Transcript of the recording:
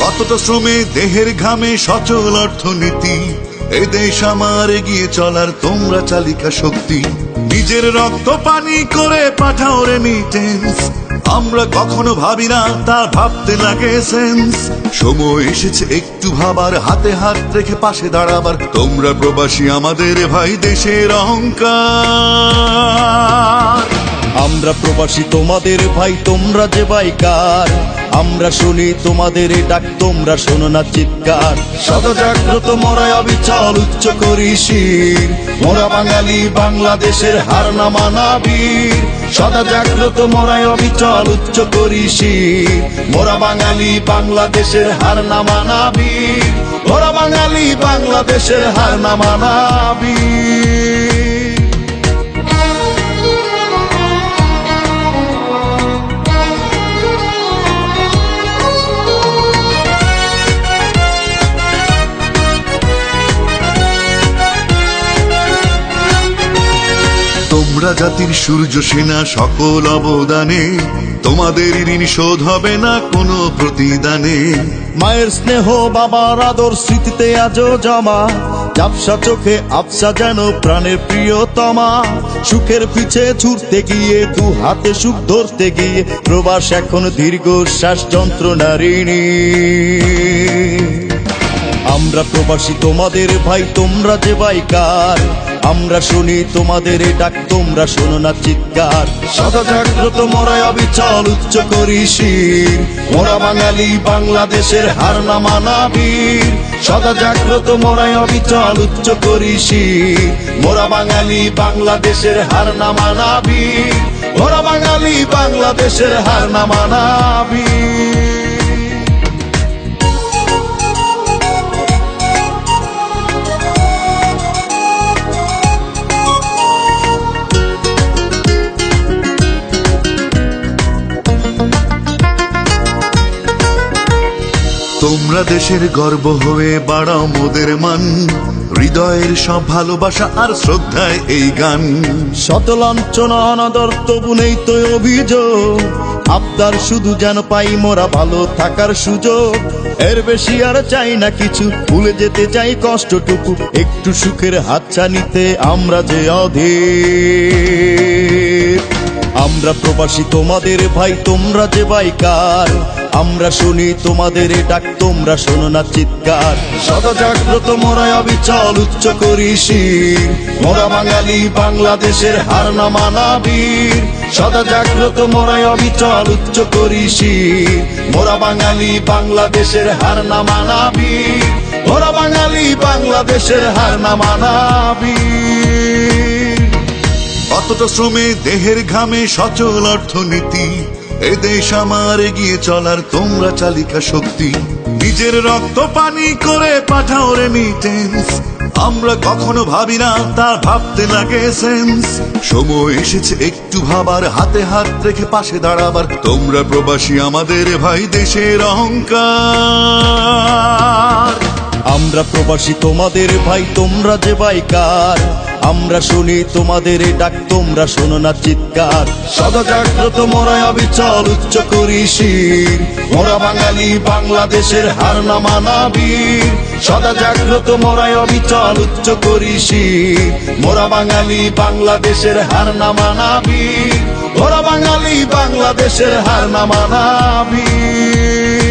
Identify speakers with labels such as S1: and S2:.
S1: কতটা শ্রমে দেহের ঘামে সচল অর্থনীতি এ দেশ আমার এগিয়ে চলার তোমরা চালিকা শক্তি। নিজের রক্ত পানি করে পাঠাও রেমিটেন্স আমরা কখনো ভাবি না তা ভাবতে লাগে সেন্স সময় এসেছে, একটু ভাবার, হাতে হাত রেখে পাশে দাঁড়াবার। তোমরা প্রবাসী আমাদের ভাই, দেশের অহংকার।
S2: আমরা প্রবাসী তোমাদের ভাই, তোমরা যে বাইকার। আমরা শুনি তোমাদের ডাক, তোমরা শোনো না চিৎকার। সদা জাগ্রত মরায় অবিচল উচ্চ করি শির মোরা বাঙালি বাংলাদেশের হার না মানাবীর। সদা জাগ্রত মরায় অবিচল উচ্চ করি শির মোরা বাঙালি বাংলাদেশের হার না মানাবীর। মোরা বাঙালি বাংলাদেশের হার না মানাবীর।
S1: তোমরা জাতির সূর্য সেনা সকল অবদানে। তোমাদের ঋণ শোধ হবে না কোনো প্রতিদানে।
S2: মায়ের স্নেহ বাবার আদর স্মৃতিতে আজও জমা। ঝাপসা চোখে আফসা যেন প্রাণের প্রিয়তমা। সুখের পিছে ছুটতে গিয়ে, দু হাতে সুখ ধরতে গিয়ে, প্রবাস এখন দীর্ঘ শ্বাস যন্ত্রণারিণী আমরা প্রবাসী তোমাদের ভাই, তোমরা যে বাইকার আমরা শুনি তোমাদের ডাক, তোমরা শোনো না চিৎকার। সদা জাগ্রত মরায় অবিচল উচ্চ করি শির মোরা বাঙালি বাংলাদেশের হার না মানাবীর। সদা জাগ্রত মরায় অবিচল উচ্চ করি শির মোরা বাঙালি বাংলাদেশের হার না মানাবীর। মোরা বাঙালি বাংলাদেশের হার না মানাবীর।
S1: তোমরা দেশের গর্ব হয়ে বাড়াও মোদের মান। হৃদয়ের সব ভালোবাসা আর শ্রদ্ধায় এই গান।
S2: শত অনাদর তবু নেই তো অভিযোগ। আপনার শুধু যেন পাই মোরা ভালো থাকার সুযোগ। এর বেশি আর চাই না কিছু, ভুলে যেতে চাই কষ্টটুকু। একটু সুখের হাতছা নিতে আমরা যে অধীর। আমরা প্রবাসী তোমাদের ভাই, তোমরা যে বাইকার। আমরা শুনি তোমাদের ডাক তোমরা শোনো না চিৎকার। সদা জাগ্রত মোরায় অবিচল উচ্চ করি শির মোরা বাঙালি বাংলাদেশের হার না মানাবীর। সদা জাগ্রত মোরায় অবিচল উচ্চ করি শির মোরা বাঙালি বাংলাদেশের হার না মানাবীর। মোরা বাঙালি বাংলাদেশের হার না মানাবীর।
S1: কতটা শ্রমে দেহের ঘামে সচল অর্থনীতি। এ দেশ আমার এগিয়ে চলার, তোমরা চালিকা শক্তি। নিজের রক্ত পানি করে পাঠাও রেমিটেন্স আমরা কখনো ভাবি না, তা ভাবতে লাগে সেন্স সময় এসেছে একটু ভাবার, হাতে হাত রেখে পাশে দাঁড়াবার। তোমরা প্রবাসী আমাদের ভাই, দেশের অহংকার।
S2: আমরা প্রবাসী তোমাদের ভাই, তোমরা যে বাইকার। আমরা শুনি তোমাদের ডাক, তোমরা শোনো না চিৎকার। সদা জাগ্রত মোরায় অবিচল উচ্চ করি শির। মোরা বাঙালি বাংলাদেশের হার না মানাবীর সদা জাগ্রত মোরায় অবিচল উচ্চ করি শির। মোরা বাঙালি বাংলাদেশের হার না মানাবীর মোরা বাঙালি বাংলাদেশের হার না মানাবীর